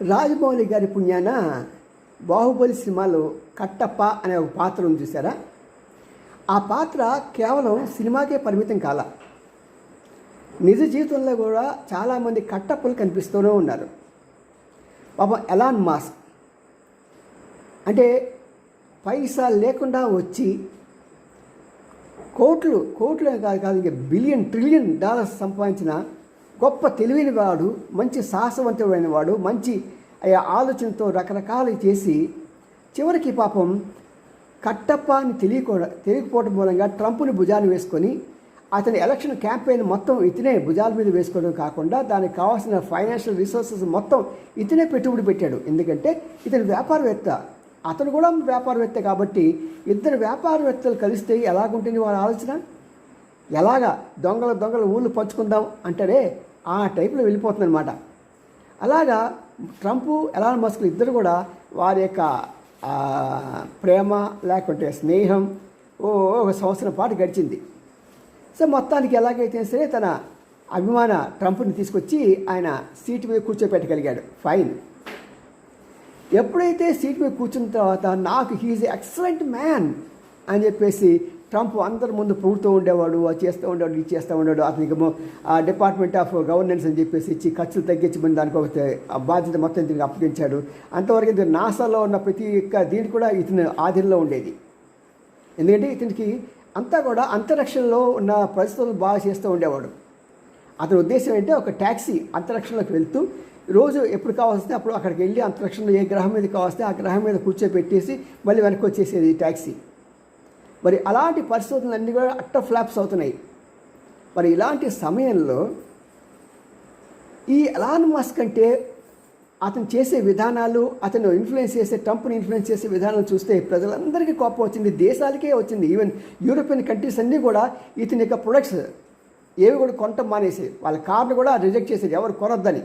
రాజమౌళి గారి పుణ్యాన బాహుబలి సినిమాలో కట్టప్ప అనే ఒక పాత్ర ఉంది చూసారా ఆ పాత్ర కేవలం సినిమాకే పరిమితం కాల. నిజ జీవితంలో కూడా చాలామంది కట్టప్పలు కనిపిస్తూనే ఉన్నారు. పాపం ఎలాన్ మాస్క్. అంటే పైసా లేకుండా వచ్చి కోట్లు కోట్లు కాదు కాదు ఇంకా బిలియన్ ట్రిలియన్ డాలర్స్ సంపాదించిన గొప్ప తెలివైన వాడు మంచి సాహసవంతుడైన వాడు మంచి ఆ ఆలోచనతో రకరకాలు చేసి చివరికి పాపం కట్టప్ప అని తెలియకో తెలియకపోవడం మూలంగా ట్రంప్ని భుజాన్ని వేసుకొని అతని ఎలక్షన్ క్యాంపెయిన్ మొత్తం ఇతనే భుజాల మీద వేసుకోవడం కాకుండా దానికి కావాల్సిన ఫైనాన్షియల్ రిసోర్సెస్ మొత్తం ఇతనే పెట్టుబడి పెట్టాడు. ఎందుకంటే ఇతను వ్యాపారవేత్త. అతను కూడా వ్యాపారవేత్త కాబట్టి ఇద్దరు వ్యాపారవేత్తలు కలిస్తే ఎలాగుంటుంది వాళ్ళ ఆలోచన? ఎలాగా? దొంగల దొంగల ఊళ్ళు పంచుకుందాం అంటారే? ఆ టైప్లో వెళ్ళిపోతుందన్నమాట. అలాగా ట్రంప్ ఎలాన్ మస్క్ ఇద్దరు కూడా వారి యొక్క ప్రేమ లేకుంటే స్నేహం ఓ ఒక సంవత్సరం పాటు గడిచింది. సో మొత్తానికి ఎలాగైతే సరే తన అభిమాన ట్రంప్ని తీసుకొచ్చి ఆయన సీటు మీద కూర్చోపెట్టగలిగాడు. ఫైన్ ఎప్పుడైతే సీట్ మీద కూర్చున్న తర్వాత నాకు హీఈస్ ఎక్సలెంట్ మ్యాన్ అని చెప్పేసి ట్రంప్ అందరి ముందు పొగుడుతూ ఉండేవాడు అది చేస్తూ ఉండేవాడు ఇది చేస్తూ ఉండేవాడు. అతనికి డిపార్ట్మెంట్ ఆఫ్ గవర్నెన్స్ అని చెప్పేసి ఇచ్చి ఖర్చులు తగ్గించమని దానికి ఒక బాధ్యత మొత్తం దీనికి అప్పగించాడు. అంతవరకు ఇది నాసాలో ఉన్న ప్రతి ఒక్క దీని కూడా ఇతని ఆధీనంలో ఉండేది. ఎందుకంటే ఇతనికి అంతా కూడా అంతరిక్షంలో ఉన్న పరిస్థితులను బాగా చేస్తూ ఉండేవాడు. అతని ఉద్దేశం ఏంటంటే ఒక ట్యాక్సీ అంతరిక్షంలోకి వెళ్తూ రోజు ఎప్పుడు కావాల్సింది అప్పుడు అక్కడికి వెళ్ళి అంతరిక్షంలో ఏ గ్రహం మీద కావాల్స్తే ఆ గ్రహం మీద కూర్చోబెట్టేసి మళ్ళీ వెనక్కి వచ్చేసేది ట్యాక్సీ మరి అలాంటి పరిస్థితులన్నీ కూడా అట్ట ఫ్లాప్స్ అవుతున్నాయి. మరి ఇలాంటి సమయంలో ఈ ఎలాన్ మస్క్ అంటే అతను చేసే విధానాలు అతను ఇన్ఫ్లుయెన్స్ చేసే ట్రంప్ని ఇన్ఫ్లుయెన్స్ చేసే విధానాలు చూస్తే ప్రజలందరికీ కోపం వచ్చింది దేశాలకే వచ్చింది. ఈవెన్ యూరోపియన్ కంట్రీస్ అన్నీ కూడా ఇతని యొక్క ప్రొడక్ట్స్ ఏవి కూడా కొనటం మానేసి వాళ్ళ కార్డు కూడా రిజెక్ట్ చేసేది. ఎవరు కొనొద్దని.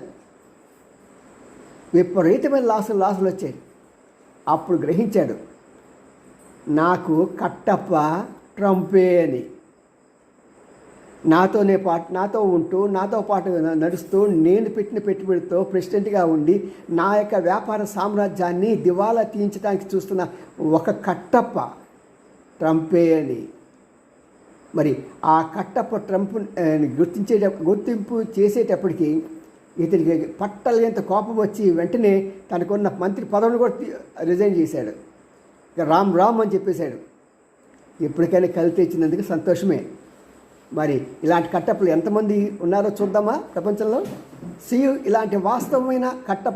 విపరీతమైన లాసులు లాసులు వచ్చాయి. అప్పుడు గ్రహించాడు నాకు కట్టప్ప ట్రంపే అని. నాతోనే పాటు నాతో ఉంటూ నాతో పాటు నడుస్తూ నేను పెట్టిన పెట్టుబడితో ప్రెసిడెంట్గా ఉండి నా యొక్క వ్యాపార సామ్రాజ్యాన్ని దివాలా తీయించడానికి చూస్తున్న ఒక కట్టప్ప ట్రంపే అని. మరి ఆ కట్టప్ప ట్రంప్ గుర్తించే గుర్తింపు చేసేటప్పటికి ఇతనికి పట్టలేంత కోపం వచ్చి వెంటనే తనకున్న మంత్రి పదవిని కూడా రిజైన్ చేశాడు. రామ్ రామ్ అని చెప్పేశాడు. ఎప్పటికైనా కలిసి ఇచ్చినందుకు సంతోషమే. మరి ఇలాంటి కట్టప్పలు ఎంతమంది ఉన్నారో చూద్దామా ప్రపంచంలో? సీ ఇలాంటి వాస్తవమైన కట్టప్ప